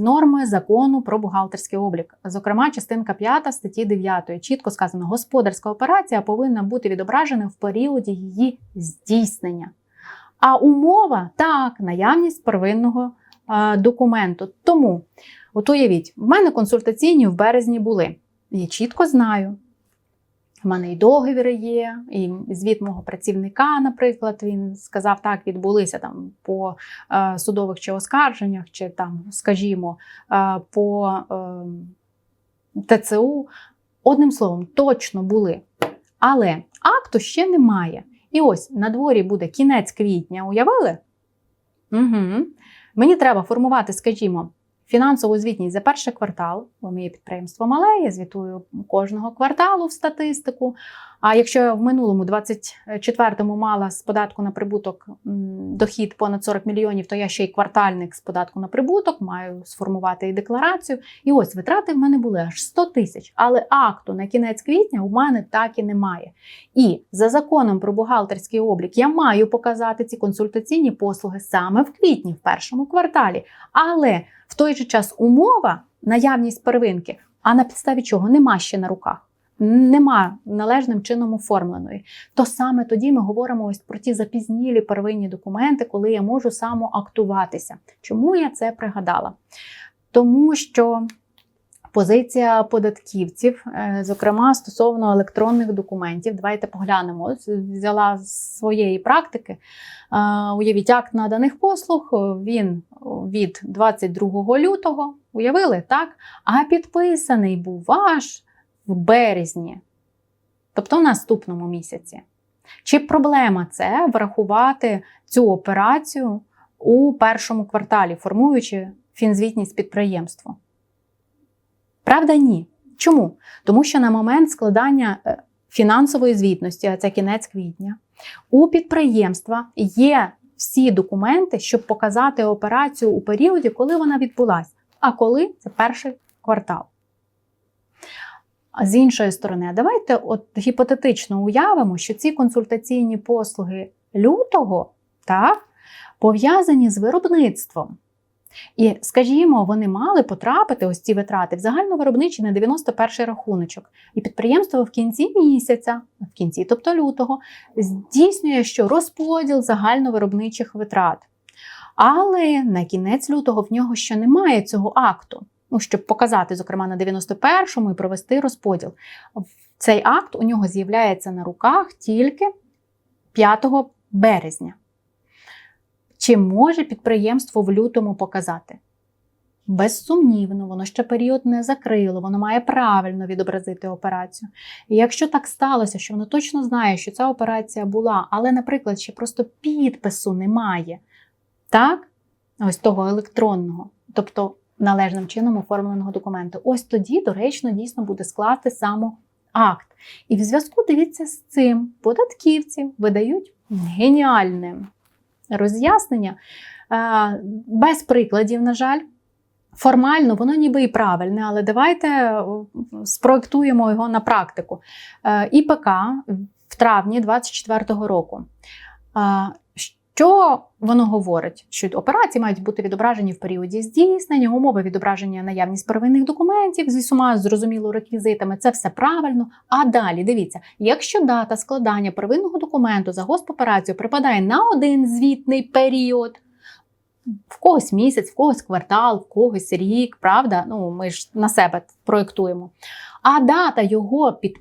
норми закону про бухгалтерський облік. Зокрема, частинка 5 статті 9. Чітко сказано, господарська операція повинна бути відображена в періоді її здійснення. А умова так, наявність первинного е, документу. Тому, от уявіть, в мене консультаційні в березні були. Я чітко знаю. У мене і договіри є, і звіт мого працівника, наприклад, він сказав, так відбулися там по е, судових чи оскарженнях, чи там, скажімо, е, по е, ТЦУ. Одним словом, точно були. Але акту ще немає. І ось на дворі буде кінець квітня, уявили? Угу. Мені треба формувати, скажімо, фінансову звітність за перший квартал, бо моє підприємство мале, я звітую кожного кварталу в статистику. А якщо я в минулому 24-му мала з податку на прибуток дохід понад 40 мільйонів, то я ще й квартальник з податку на прибуток, маю сформувати і декларацію. І ось витрати в мене були аж 100 тисяч. Але акту на кінець квітня у мене так і немає. І за законом про бухгалтерський облік я маю показати ці консультаційні послуги саме в квітні, в першому кварталі. Але в той же час умова, наявність первинки, а на підставі чого нема ще на руках нема належним чином оформленої, то саме тоді ми говоримо ось про ті запізнілі первинні документи, коли я можу самоактуватися. Чому я це пригадала? Тому що. Позиція податківців, е, зокрема стосовно електронних документів, давайте поглянемо. Взяла з своєї практики. Е, уявіть, акт наданих послуг він від 22 лютого, уявили, так? А підписаний був ваш в березні, тобто в наступному місяці. Чи проблема це врахувати цю операцію у першому кварталі, формуючи фінзвітність підприємства? Правда, ні. Чому? Тому що на момент складання е, фінансової звітності, а це кінець квітня, у підприємства є всі документи, щоб показати операцію у періоді, коли вона відбулася. А коли це перший квартал. А з іншої сторони, давайте от гіпотетично уявимо, що ці консультаційні послуги лютого так, пов'язані з виробництвом. І, скажімо, вони мали потрапити ось ці витрати в загальновиробничий на 91 рахуночок. І підприємство в кінці місяця, в кінці, тобто лютого, здійснює що розподіл загальновиробничих витрат. Але на кінець лютого в нього ще немає цього акту ну, щоб показати, зокрема, на 91-му і провести розподіл. Цей акт у нього з'являється на руках тільки 5 березня. Чи може підприємство в лютому показати? Безсумнівно, воно ще період не закрило, воно має правильно відобразити операцію. І якщо так сталося, що воно точно знає, що ця операція була, але, наприклад, ще просто підпису немає, так? Ось того електронного. Тобто належним чином оформленого документу. Ось тоді, доречно, дійсно буде скласти само акт. І в зв'язку, дивіться, з цим податківці видають геніальне роз'яснення е, без прикладів, на жаль. Формально, воно ніби і правильне, але давайте е, спроектуємо його на практику. Е, ІПК в травні 2024 року. Що воно говорить? Що операції мають бути відображені в періоді здійснення, умови відображення наявність первинних документів зі всіма зрозуміло реквізитами, це все правильно. А далі дивіться, якщо дата складання первинного документу за госпоперацію припадає на один звітний період. В когось місяць, в когось квартал, в когось рік, правда? Ну, ми ж на себе проєктуємо. А дата його під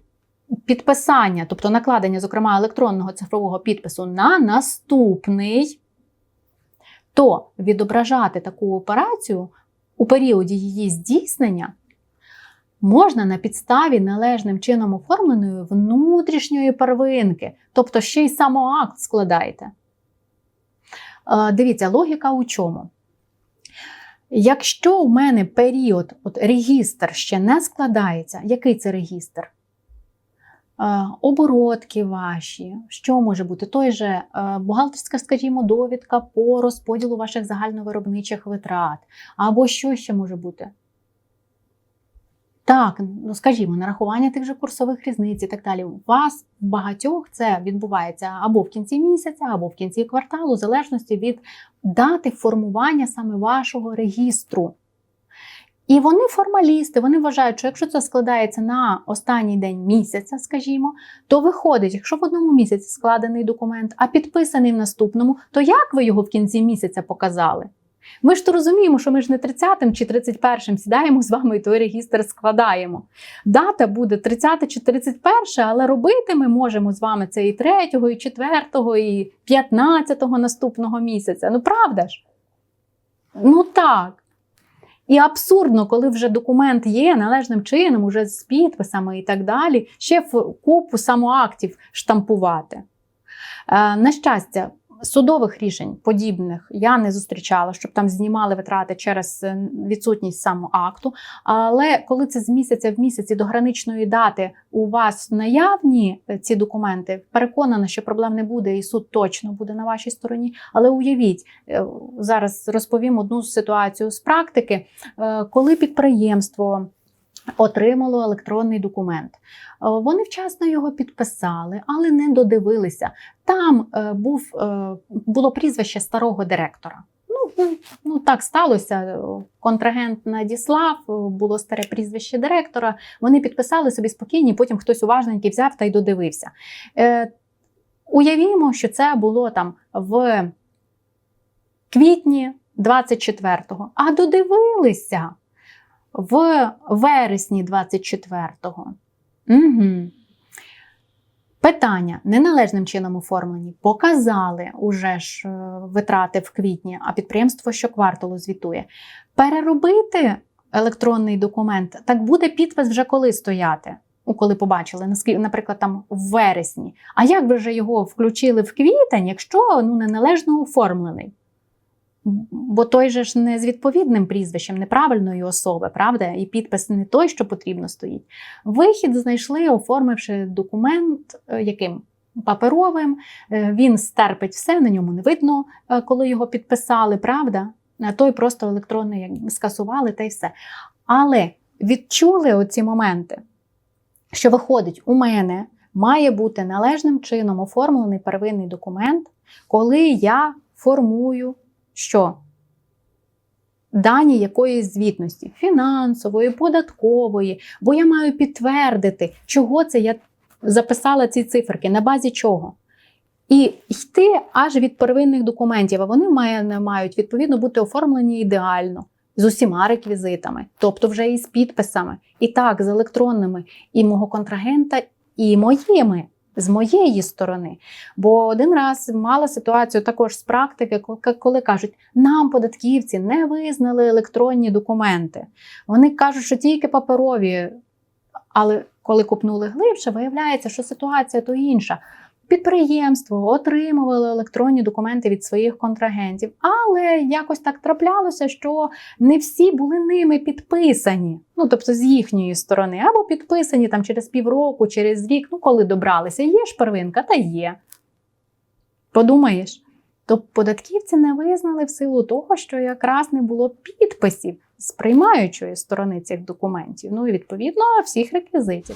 підписання, тобто накладення, зокрема, електронного цифрового підпису на наступний, то відображати таку операцію у періоді її здійснення можна на підставі належним чином оформленої внутрішньої первинки, тобто ще й самоакт складаєте. Е, дивіться, логіка у чому? Якщо у мене період, от регістр ще не складається, який це регістр? Оборотки ваші, що може бути? Той же е, бухгалтерська, скажімо, довідка по розподілу ваших загальновиробничих витрат, або що ще може бути? Так, ну скажімо, нарахування тих же курсових різниць і так далі. У вас в багатьох це відбувається або в кінці місяця, або в кінці кварталу, в залежності від дати формування саме вашого регістру. І вони формалісти, вони вважають, що якщо це складається на останній день місяця, скажімо, то виходить, якщо в одному місяці складений документ, а підписаний в наступному, то як ви його в кінці місяця показали? Ми ж то розуміємо, що ми ж не 30 чи 31-м сідаємо з вами і той регістр складаємо. Дата буде 30 чи 31, але робити ми можемо з вами це і 3, і 4, і 15 наступного місяця. Ну правда ж? Ну так. І абсурдно, коли вже документ є належним чином, уже з підписами і так далі, ще купу самоактів штампувати. Е, на щастя, судових рішень подібних я не зустрічала, щоб там знімали витрати через е, відсутність самоакту. Але коли це з місяця в місяці до граничної дати у вас наявні е, ці документи, переконана, що проблем не буде, і суд точно буде на вашій стороні. Але уявіть, е, зараз розповім одну ситуацію з практики, коли підприємство. Отримало електронний документ. Е, Вони вчасно його підписали, але не додивилися. Там е, був, е, було прізвище старого директора. Ну, ну, ну так сталося. Контрагент надіслав, було старе прізвище директора. Вони підписали собі спокійні, потім хтось уважненький взяв та й додивився. Уявімо, що це було там в квітні 24-го, а додивилися в вересні 24-го. Угу. Питання неналежним чином оформлені. Показали уже ж е, витрати в квітні, а підприємство щокварталу звітує. Переробити електронний документ, так буде підпис вже коли стояти. Коли побачили, наприклад, там в вересні. А як ви вже його включили в квітень, якщо ну, неналежно оформлений? Бо той же ж не з відповідним прізвищем неправильної особи, правда? І підпис не той, що потрібно стоїть. Вихід знайшли, оформивши документ е, яким? Паперовим, Е, він стерпить все, на ньому не видно, е, коли його підписали, правда? Той просто електронний скасували та й все. Але відчули оці моменти, що виходить, у мене має бути належним чином оформлений первинний документ, коли я формую що? Дані якоїсь звітності фінансової, податкової, бо я маю підтвердити, чого це я записала ці циферки, на базі чого. І йти аж від первинних документів, а вони мають відповідно бути оформлені ідеально, з усіма реквізитами, тобто вже і з підписами, і так, з електронними, і мого контрагента, і моїми, з моєї сторони. Бо один раз мала ситуацію також з практики, коли кажуть, нам податківці не визнали електронні документи. Вони кажуть, що тільки паперові, але коли купнули глибше, виявляється, що ситуація то інша. Підприємство отримувало електронні документи від своїх контрагентів, але якось так траплялося, що не всі були ними підписані. Ну тобто з їхньої сторони, або підписані там через півроку, через рік, ну коли добралися. Є ж первинка, та є. Подумаєш, то податківці не визнали в силу того, що якраз не було підписів з приймаючої сторони цих документів. Ну і відповідно всіх реквізитів.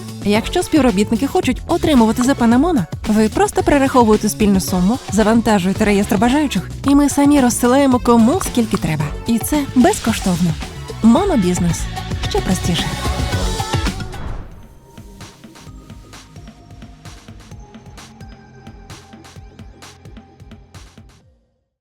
Якщо співробітники хочуть отримувати ЗП на ви просто перераховуєте спільну суму, завантажуєте реєстр бажаючих, і ми самі розсилаємо кому скільки треба. І це безкоштовно. Монобізнес ще простіше.